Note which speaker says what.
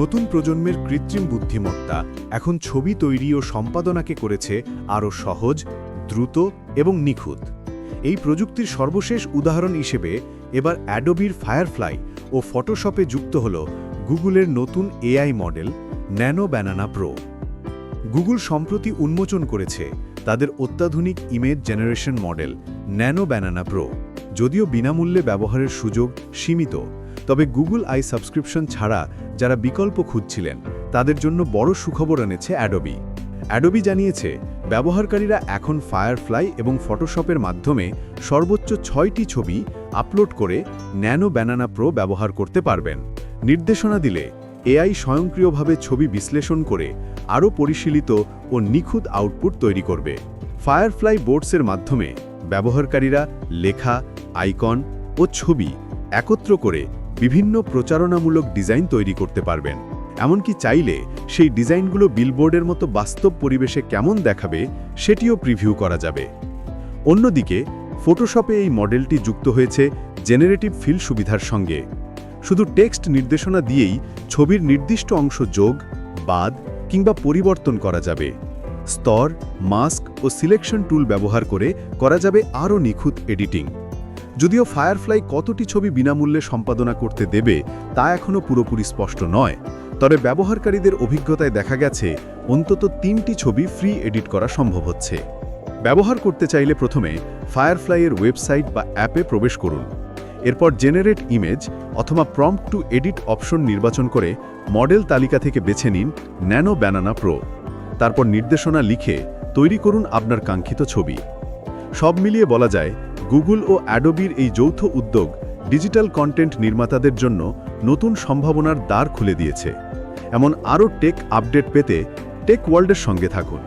Speaker 1: নতুন প্রজন্মের কৃত্রিম বুদ্ধিমত্তা এখন ছবি তৈরি ও সম্পাদনাকে করেছে আরও সহজ, দ্রুত এবং নিখুঁত। এই প্রযুক্তির সর্বশেষ উদাহরণ হিসেবে এবার অ্যাডোবির ফায়ারফ্লাই ও ফটোশপে যুক্ত হল গুগলের নতুন AI model nano banana pro. Google সম্প্রতি উন্মোচন করেছে তাদের অত্যাধুনিক image generation model nano banana pro, যদিও বিনামূল্যে ব্যবহারের সুযোগ সীমিত। তবে গুগল আই সাবস্ক্রিপশন ছাড়া যারা বিকল্প খুঁজছিলেন, তাদের জন্য বড় সুখবর এনেছে অ্যাডোবি। অ্যাডোবি জানিয়েছে, ব্যবহারকারীরা এখন ফায়ারফ্লাই এবং ফটোশপের মাধ্যমে সর্বোচ্চ ছয়টি ছবি আপলোড করে ন্যানো ব্যানানা প্রো ব্যবহার করতে পারবেন। নির্দেশনা দিলে এআই স্বয়ংক্রিয়ভাবে ছবি বিশ্লেষণ করে আরও পরিশীলিত ও নিখুঁত আউটপুট তৈরি করবে। ফায়ারফ্লাই বোর্ডসের মাধ্যমে ব্যবহারকারীরা লেখা, আইকন ও ছবি একত্র করে বিভিন্ন প্রচারণামূলক ডিজাইন তৈরি করতে পারবেন। এমনকি চাইলে সেই ডিজাইনগুলো বিলবোর্ডের মতো বাস্তব পরিবেশে কেমন দেখাবে সেটিও প্রিভিউ করা যাবে। অন্যদিকে ফটোশপে এই মডেলটি যুক্ত হয়েছে জেনারেটিভ ফিল সুবিধার সঙ্গে। শুধু টেক্সট নির্দেশনা দিয়েই ছবির নির্দিষ্ট অংশ যোগ, বাদ কিংবা পরিবর্তন করা যাবে। স্তর, মাস্ক ও সিলেকশন টুল ব্যবহার করে করা যাবে আরও নিখুঁত এডিটিং। যদিও ফায়ারফ্লাই কতটি ছবি বিনামূল্যে সম্পাদনা করতে দেবে তা এখনও পুরোপুরি স্পষ্ট নয়। তবে ব্যবহারকারীদের অভিজ্ঞতায় দেখা গেছে, অন্তত তিনটি ছবি ফ্রি এডিট করা সম্ভব হচ্ছে। ব্যবহার করতে চাইলে প্রথমে ফায়ারফ্লাইয়ের ওয়েবসাইট বা অ্যাপে প্রবেশ করুন। এরপর জেনারেট ইমেজ অথবা প্রম্পট টু এডিট অপশন নির্বাচন করে মডেল তালিকা থেকে বেছে নিন ন্যানো ব্যানানা প্রো। তারপর নির্দেশনা লিখে তৈরি করুন আপনার কাঙ্ক্ষিত ছবি। সব মিলিয়ে বলা যায় গুগল ও অ্যাডোবির এই যৌথ উদ্যোগ ডিজিটাল কন্টেন্ট নির্মাতাদের জন্য নতুন সম্ভাবনার দ্বার খুলে দিয়েছে। এমন আরও টেক আপডেট পেতে টেক ওয়ার্ল্ডের সঙ্গে থাকুন।